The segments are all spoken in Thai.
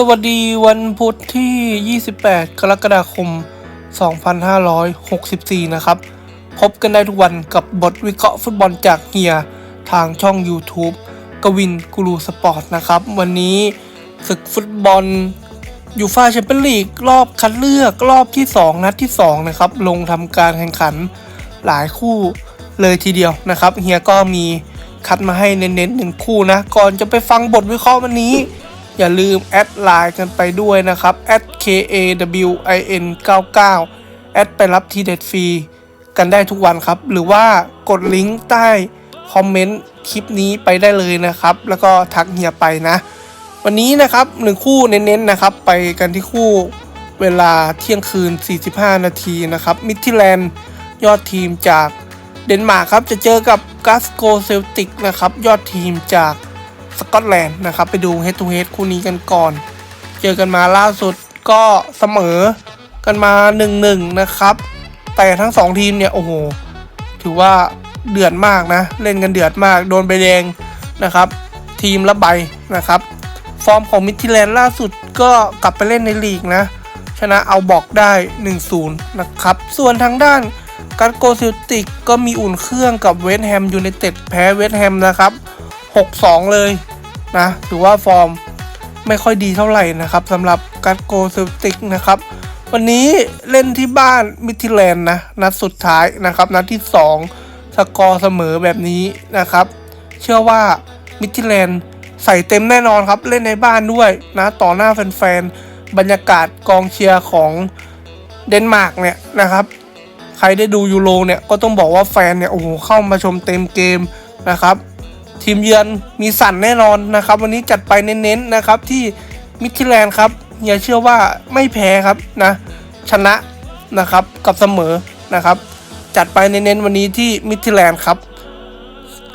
สวัสดีวันพุธที่ 28 กรกฎาคม 2564 นะครับ พบกันได้ทุกวันกับบทวิเคราะห์ฟุตบอลจากเฮีย ทางช่อง YouTube กวินกูรูสปอร์ตนะครับ วันนี้ศึกฟุตบอลยูฟาแชมเปี้ยนลีกรอบคัดเลือกรอบที่ 2 นัดที่ 2 นะครับ ลงทำการแข่งขันหลายคู่เลยทีเดียวนะครับ เฮียก็มีคัดมาให้เน้นๆหนึ่งคู่นะ ก่อนจะไปฟังบทวิเคราะห์วันนี้ อย่าลืมแอดไลน์กันไปด้วยนะครับ @kawin 99แอดไปรับทีเด็ดฟรีกันได้ทุกวันครับ หรือว่ากดลิงก์ใต้คอมเมนต์คลิปนี้ไปได้เลยนะครับ แล้วก็ทักเฮียไปนะ วันนี้นะครับหนึ่งคู่เน้นๆนะครับ ไปกันที่คู่เวลาเที่ยงคืน 45 นาทีนะครับ มิทิแลนด์ยอดทีมจากเดนมาร์กครับ จะเจอกับกัสโกเซลติกนะครับ ยอดทีมจาก สกอตแลนด์นะครับ ไปดูเฮด o ูเฮดคู่นี้กันก่อน เจอกันมาล่าสุดก็เสมอกันมา 1-1 นะครับ แต่ทั้ง 2 ทีมเนี่ย โอ้โห ถือว่าเดือดมากนะ เล่นกันเดือดมาก โดนใบแดงนะครับ ทีมละใบนะครับ ฟอร์มของมิทิแลนด์ล่าสุดก็กลับไปเล่นในลีกนะ ชนะเอาบอกได้ 1-0 นะครับ ส่วนทางด้านการโกซิลติกก็มีอุ่นเครื่องกับเวสต์แฮมยูไนเต็ดแพ้เวสต์แฮมนะครับ 6-2 เลย นะถือว่าฟอร์มไม่ค่อยดีเท่าไหร่นะครับสำหรับการโกซิลติกนะครับ วันนี้เล่นที่บ้านมิทิแลนด์นะนัดสุดท้ายนะครับ นัดที่ 2 สกอร์เสมอแบบนี้นะครับ เชื่อว่ามิทิแลนด์ใส่เต็มแน่นอนครับ เล่นในบ้านด้วยนะต่อหน้าแฟนๆ บรรยากาศกองเชียร์ของเดนมาร์กเนี่ยนะครับ ใครได้ดูยูโรเนี่ยก็ต้องบอกว่าแฟนเนี่ยโอ้โหเข้ามาชมเต็มเกมนะครับ ทีมเยือนมีสั่นแน่นอนนะครับ วันนี้จัดไปเน้นๆนะครับที่มิทิแลนด์ครับเฮียเชื่อว่าไม่แพ้ครับนะชนะนะครับกับเสมอนะครับ จัดไปเน้นๆวันนี้ที่มิทิแลนด์ครับ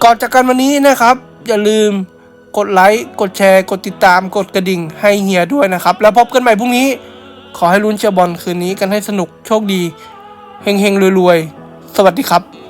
ก่อนจากกันวันนี้นะครับ อย่าลืมกดไลค์กดแชร์ กดติดตามกดกระดิ่งให้เฮียด้วยนะครับ แล้วพบกันใหม่พรุ่งนี้ ขอให้ลุ้นเชียร์บอลคืนนี้กันให้สนุกโชคดีเฮงๆรวยๆ สวัสดีครับ